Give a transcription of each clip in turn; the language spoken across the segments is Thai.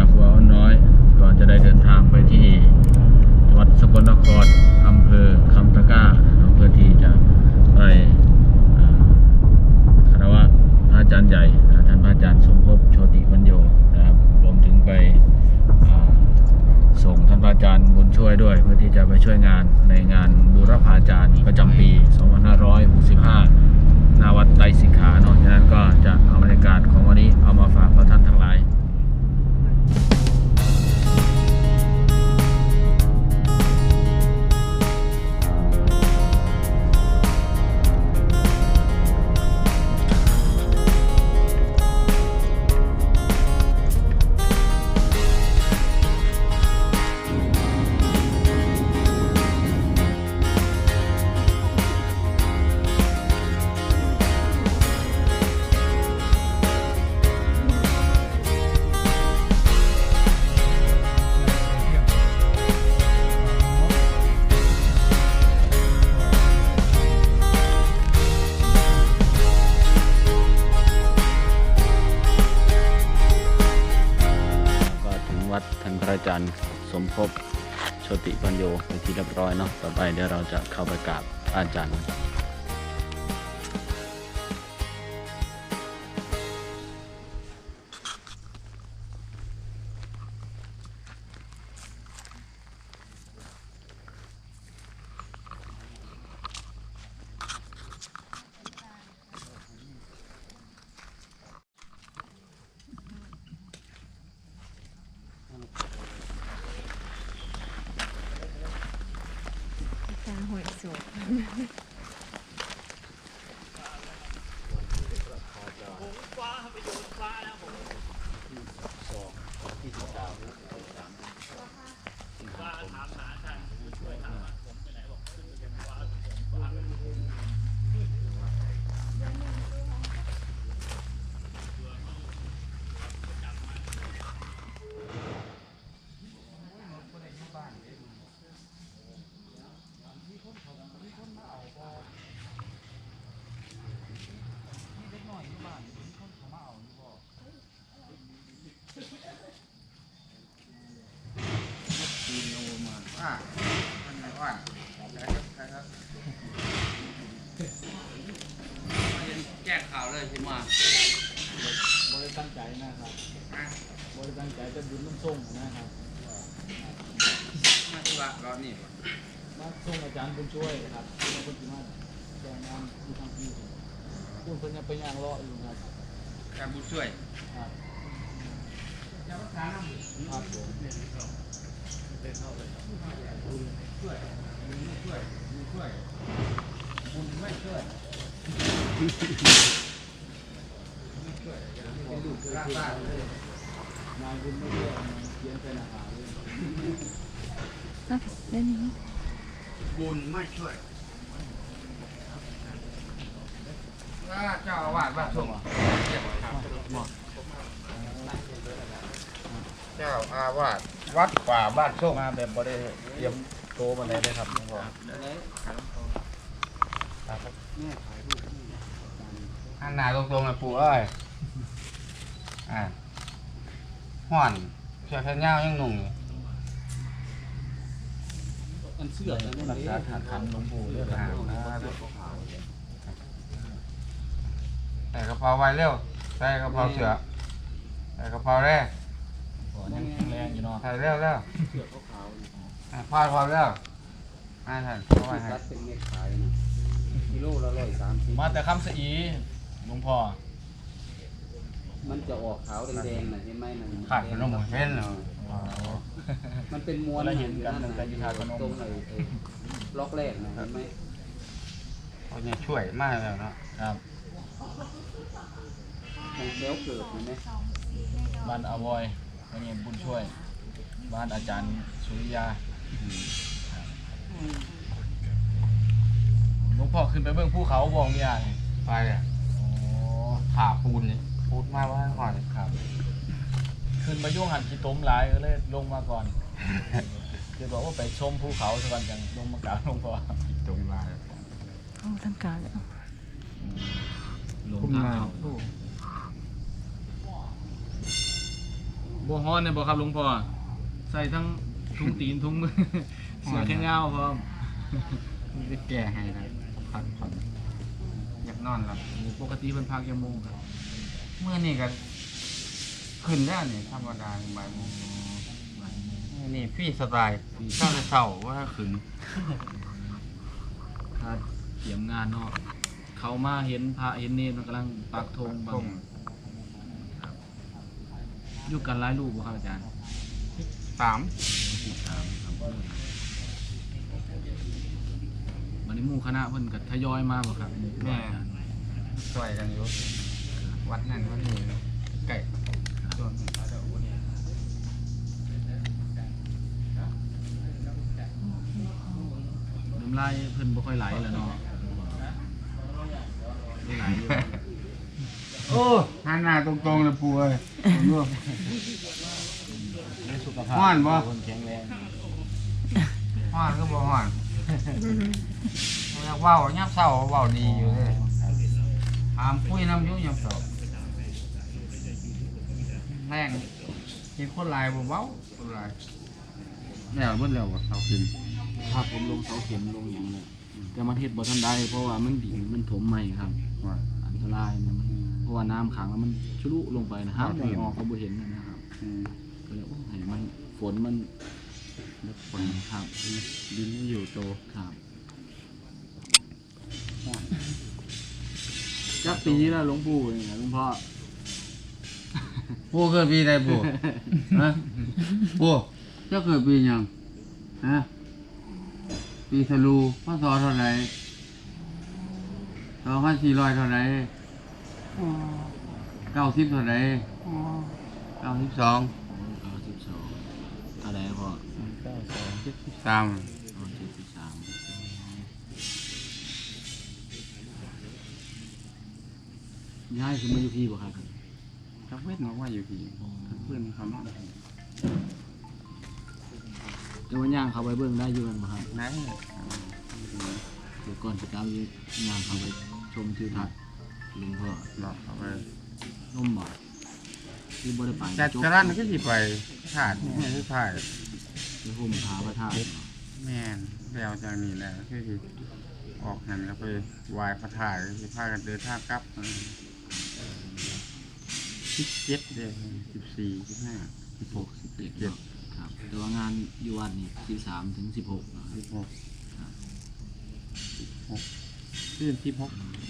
จากหัวอ้นน้อย ก่อนจะได้เดินทางไปที่จังหวัดสกลนครอำเภอคำตะก้าอำเภอที่จะไปคารวะพระอาจารย์ใหญ่ท่านพระอาจารย์สมภพโชติวันโยนะครับรวมถึงไปส่งท่านพระอาจารย์บุญช่วยด้วย เพื่อที่จะไปช่วยงานในงานบูรพาจารย์ประจำปี 2565 นาวัดไตรสิกขาเนาะฉะนั้นก็จะ เป็นที่เรียบร้อยเนาะต่อไปเดี๋ยวเราจะเข้าไปกราบอาจารย์ อ่าอันไหนอ่อนใช่ครับใช่ครับแจ้งข่าวเลยที่มาบริตั้งใจนะครับอะบริตั้งใจจะบุญน้ำส่งนะครับ มาที่ว่ารอนี้มาส่งอาจารย์บุญช่วยครับอาคนที่มาแรงงานที่ทางที่คุณเพิ่นยังไปย่างเลาะอยู่ครับการบุญช่วยครับจะรักษาน้ำครับผม ช่วยบุญช่วยบุญช่วยบุญไม่ช่วยไม่ช่วยเป็นลูกรักบ้านเลยงานบุญไม่เยอะเขียนอาหารเลยอะได้นี้บุญไม่ช่วยอ่าเจ้าอาวาสวัดส่งเจ้าอาวาสวัดป่าบ้านส่งมาแบบบ่ได้เตรียมโตมาเลยได้ครับหลวงพ่ออันหนาตรงๆเลยปู่เอ้ยอ่าห่อนเชือแขนยาวยังหนุ่งอยู่อันเสื้อนั่นรักษาฐานขันหลวงปู่เรื่องอ่าของใส่กระเป๋าไว้เร็วใส่กระเป๋าเสือใส่กระเป๋าแรก ยังแข็งแรงอยู่เนาะใส่เร็วเร็วเสื้อขาวอ่าพาดพอเร็วอ่าท่านเอาไว้ให้รัดเป็นเม็ดขายนะกิโลละร้อยสามสิบมาแต่คำสะอีหลวงพ่อมันจะออกขาวแดงๆน่ะเห็นไหมนั่นขาดขนมเห็นเหรอมันเป็นมวลเราเห็นกันตั้งแต่อยู่ทางพนมตรงไอ้ไอ้ล็อกแรกนะเห็นไหมเขาจะช่วยมากแล้วเนาะครับมันแถวเกิดเห็นไหมบ้านอาวอย บ้านเย็นบุญช่วย บ้านอาจารย์สุริยาหลวงพ่อขึ้นไปเบื้องภูเขาบอกเนี่ยไปอะโอ้ผ่าปูนนี่ปูนมาว่าก่อนครับ ขึ้นมายุ่งหันกีต้มหลายก็เลยลงมาก่อนคือบอกว่าไปชมภูเขาสักวันจังลงมากราบหลวงพ่อตรงมาโอ้ทำการแล้วลงทา บบ่ฮ้อนเนี่ยบ่ครับหลวงพ่อใส่ทั้งถุงตีนถุงมือเสื้อแขนยาวพร้อมได้แก่ให้ครับพักผ่อนอยากนอนครับปกติเพิ่นพักยามโมงครับเมื่อนี่ก็ขึ้นแล้วนี่ธรรมดาบ่ายโมงมื้อนี่ฟรีสไตล์ถ้าจะเศร้าว่าขึ้นถ้าเตรียมงานเนาะเขามาเห็นพระเห็นเนรมันกำลังปักธงบัต้งม อยู่กันหลายรูปบ่ครับอาจารย์สามวันนี้หมู่คณะเพิ่นก็ทยอยมาบ่ครับหมู่คณะอาจารย์ช่วยกันอยู่วัดนั่นวัดนี้ไก่ส่วนน้ำลายเพิ่นบ่ค่อยไหลแล้วเนาะไม่ไหลอยู่ โอ้หันหน้าตรงๆเลยปูเอ้ยผมรู้สุขภาพฮ้อนบ่คนแข็งแรงฮ้อนก็บ่ฮ้อนอยากเว้ายับเศร้าเว้าดีอยู่เลยถามคุยน้ำอยุ่ยับเศร้าแรงกินคนหลายบ่เว้าคนหลายแล้วเบิดแล้วบ่เศร้ากินถ้าผมลงเสาเข็มลงหยังเลยแต่มันเฮ็ดบ่ทันได้เพราะว่ามันดินมันถมใหม่ครับว่าอันตรายนะมันเพ ราะว่าน้ำขังแล้วมันชะลุลงไปนะครับครับมองออกก็บ่เห็นนะครับอืมก็เลยโอ้ให้มันฝนมันแล้วคฝนนครับดินไม่อยู่โตครับจักปีแล้วหลวงปู่นี่นะหลวงพ่อปูเกิดปีใดปูฮะปูเจ้าเกิดปีหยังฮะปีธนูพศเท่าไหร่สองพันสี่ร้อยเท่าไหร่ เก้าสิบเท่าไหร่เก้าสิบสองเก้าสิบสองอะไรพ่อเก้าสองเจ็ดสิบสามอ๋อเจ็ดสิบสามย้ายขึ้นมาอยู่พี่บ่ครับทักเวทน้องว่าอยู่ที่เพื่อนเขามาแต่ว่าย่างเขาไปเบิ่งได้อยู่กันบ่ครับ ไหน เดี๋ยวก่อนจะกลับย่างเขาไปชมทิวทัศน์ห ลวงพ่อหลอกเขาไปนุ่มบ่ที่บ่ได้ไปจัดจบกระรันก็สิไปขาดไม่ได้ถ่ายไปห่มผาพระธาตุแม่นแล้วจากนี้แหละคือสิออกหันก็ไปไหวายพระธาตุสิพากันเดินทางกลับสิบเจ็ดเดือนสิบสี่สิบห้าสิบหกสิบเจ็ดเจ็ดครับแต่ว่างานอยู่วัดนี่สิบสามถึงสิบหกนะครับสิบหกสิบหกขึ้นสิบหกไฟ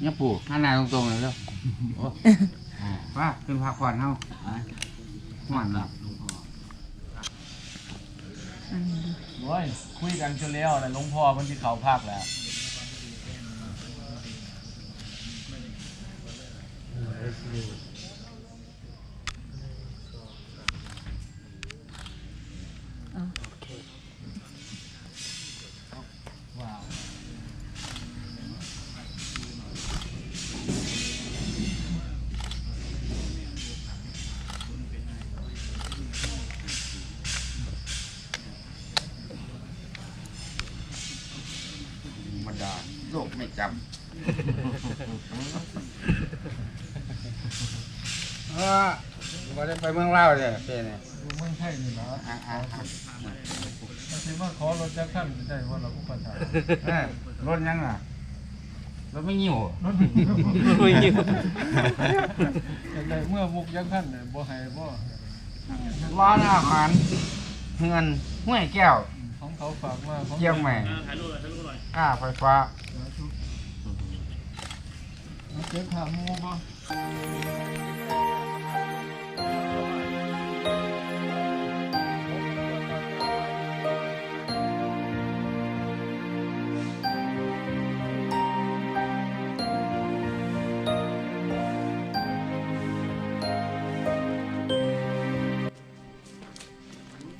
เนี่ยปู่ข้างหน้าตรงๆเลยเร็วโอ้ป้าขึ้นพักผ่อนเฮาไปห่อนคแล้รัวบหลวงพ่ออันนี้โอ้ยคุยกันจนแล้วนะหลวงพ่อมันที่เขาภาคแล้วเจำเออบ่ได้ไปเมืองลาวเด้อเป้เนี่ยอยู่เมืองไทยนี่นะอะอะอะมาสิมาขอรถจักรขั้นได้ว่าเราอุปถัมภ์เอ้ยรถยังอะรถไม่หิวรถแต่เมื่อมุกจักรขั้นเนี่ยบ่ให้บ่ร้านอาหารเงินห้วยแก้ว ของเขาฝากมาของเยี่ยมใหม่ค่าไฟฟ้า เอาเก็บขาหมูบ่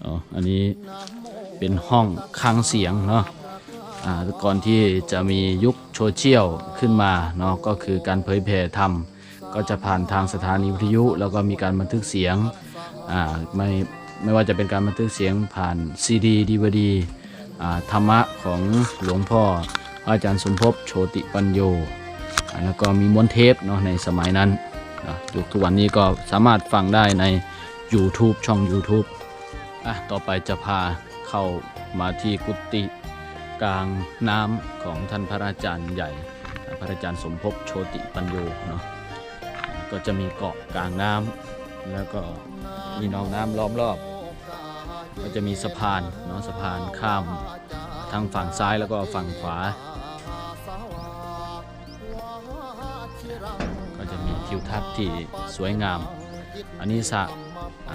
อ๋ออันนี้เป็นห้องคลังเสียงเนาะ ก่อนที่จะมียุคโซเชียลขึ้นมาเนาะก็คือการเผยแผ่ธรรม ก็จะผ่านทางสถานีวิทยุ แล้วก็มีการบันทึกเสียงไม่ไม่ว่าจะเป็นการบันทึกเสียงผ่านซีดีดีวดีธรรมะของหลวงพ่ออาจารย์สมภพโชติปัญโยแล้วก็มีม้วนเทปเนาะในสมัยนั้นนะทุกทุกวันนี้ก็สามารถฟังได้ใน YouTube ช่อง YouTube อะต่อไปจะพาเข้ามาที่กุฏิ กลางน้ำของท่านพระอาจารย์ใหญ่ พระอาจารย์สมภพโชติปัญโยเนาะก็จะมีเกาะกลางน้ำแล้วก็มีหนองน้ำล้อมรอบ ก็จะมีสะพานเนาะสะพานข้ามทางฝั่งซ้ายแล้วก็ฝั่งขวา ก็จะมีทิวทัศน์ที่สวยงาม อันนี้สะ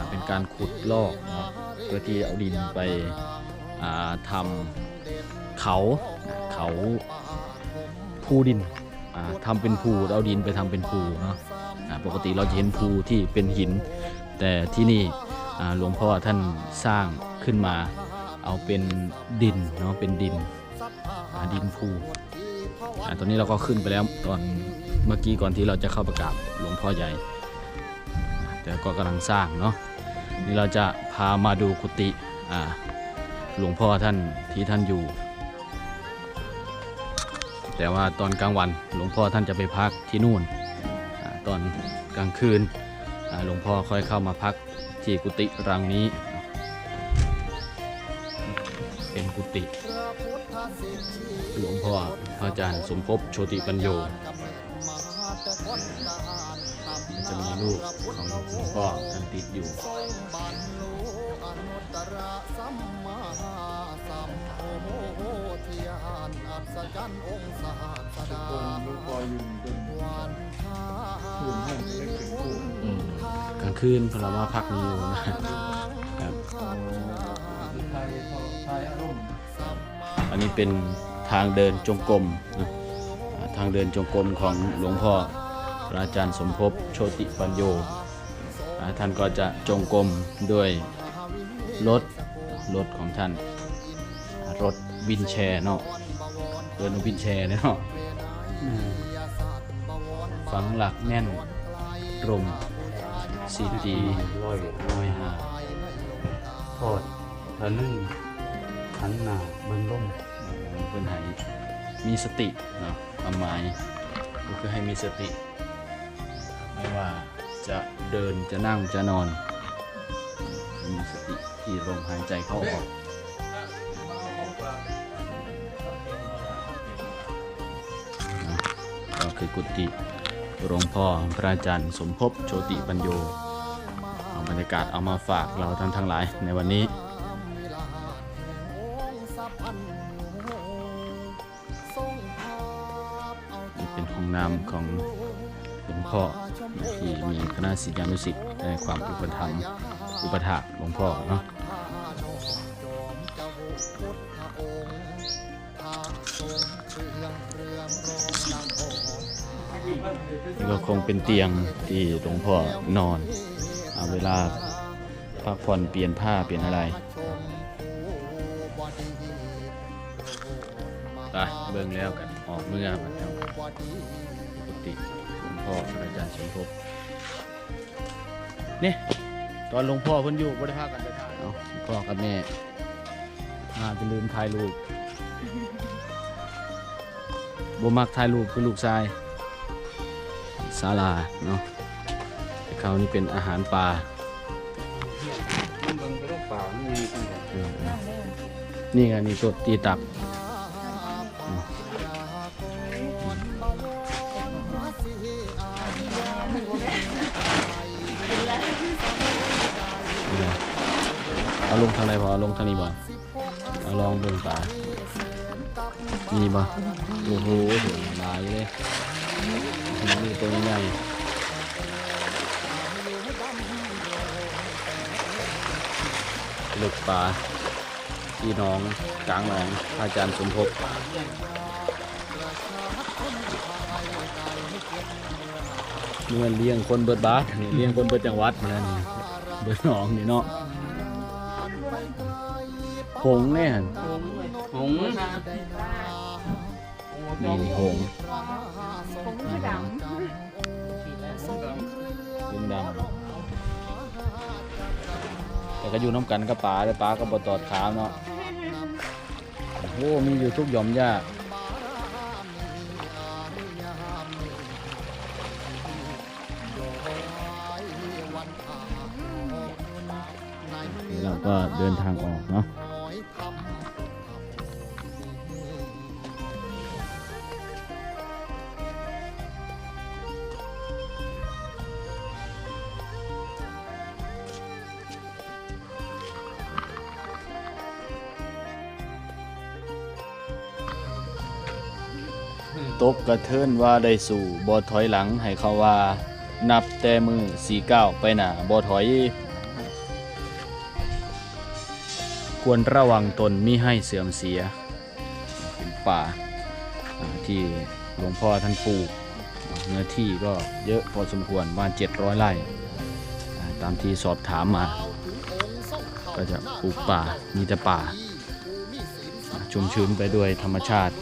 เป็นการขุดลอกเนาะเพื่อที่เอาดินไปทำ เขาเขาภูดินอ่าทำเป็นภูเอาดินไปทำเป็นภูเนาะปกติเราจะเห็นภูที่เป็นหิน แต่ที่นี่หลวงพ่อท่านสร้างขึ้นมาเอาเป็นดินเนาะเป็นดินดินภูตอนนี้เราก็ขึ้นไปแล้วตอนเมื่อกี้ก่อนที่เราจะเข้าประกาบหลวงพ่อใหญ่แต่ก็กำลังสร้างเนาะนี่เราจะพามาดูกุฏิหลวงพ่อท่านที่ท่านอยู่ แต่ว่าตอนกลางวันหลวงพ่อท่านจะไปพักที่นู่นอตอนกลางคืนหลวงพ่อค่อยเข้ามาพักที่กุฏิรังนี้ เป็นกุฏิหลวงพ่อพระอาจารย์สมภพโชติปัญโยมันจะมีรูปของหลวงพ่อท่านติดอยู่ อืมกลางคืนพลมาพักนี้อยู่นะครับอันนี้เป็นทางเดินจงกรมนะทางเดินจงกรมของหลวงพ่อพระอาจารย์สมภพโชติปัญโยท่านก็จะจงกรมด้วย รถ รถของท่าน รถวินแชร์เนาะเดินวินแชร์เนาะฝังหลักแน่นรมซีดีร้อยร้อยห้าทอดระลึ่งหันหน้าเบิ่งล่มเพิ่นให้มีสติเนาะความหมายก็คือให้มีสติ ไม่ว่าจะเดินจะนั่งจะนอนมีสติ ที่ลมหายใจเข้าออกก็คือกุฏิหลวงพ่อพระอาจารย์สมภพโชติปัญโยเอาบรรยากาศเอามาฝากเราท่านทั้งหลายในวันนี้นี่เป็นห้องน้ำของหลวงพ่อที่มีคณะศิษยานุศิษย์ในความอุปถัมภ์อุปถากหลวงพ่อเนาะ นี่ก็คงเป็นเตียงที่หลวงพ่อนอนเอาเวลาพักผ่อนเปลี่ยนผ้าเปลี่ยนอะไรไปเบิ่งแล้วกันออกเมื่อบัดเจ้าปกติหลวงพ่ออาจารย์สมภพนี่ตอนหลวงพ่อเพิ่นอยู่บ่ได้พากันไปถ่าเอาพ่อกับแม่ มาจะลืมถ่ายรูปบ่มักถ่ายรูปคือลูกชายศาลาเนาะแต่เขานี่เป็นอาหารปลามันเบิ่งไปแล้วป่ามันมีจังได๋เออเออนี่ไงนี่ตัวตีตับอืมนี่ไงเอาลงทางไหนพอเอาลงทางนี้บ่ เอาลองเบิ่งปลานี่บ่โอ้โหถึงหลายเลยนี่ตัวใหญ่ๆลึกปลาที่น้องกลางหนองอาจารย์สมภพเมื่อเลี้ยงคนเบิดบาทนี่เลี้ยงคนเบิดจังหวัดมาแล้วนี่เบิดหนองนี่เนาะ งแน่นหงส์นี่หงส์ผงดยิงดังแต่ก็อยู่น้ำกันกับป๋าเลยป๋าก็บตอดขาเนาะโอ้มีอยู่ทุกหย่อมยญ้าเราก็เดินทางออกเนาะ ตบกระเทินว่าได้สู่บ่ถอยหลังให้เขาว่า นับแต่มือสีเก้าไปหนาบ่ถอย ควรระวังตนมิให้เสื่อมเสียเป็นป่าที่หลวงพ่อท่านปลูกเนื้อที่ก็เยอะพอสมควรประมาณ700ไร่อ่ตามที่สอบถามมา ก็จะปลูกป่ามีแต่ป่า ชุ่มชื้นไปด้วยธรรมชาติ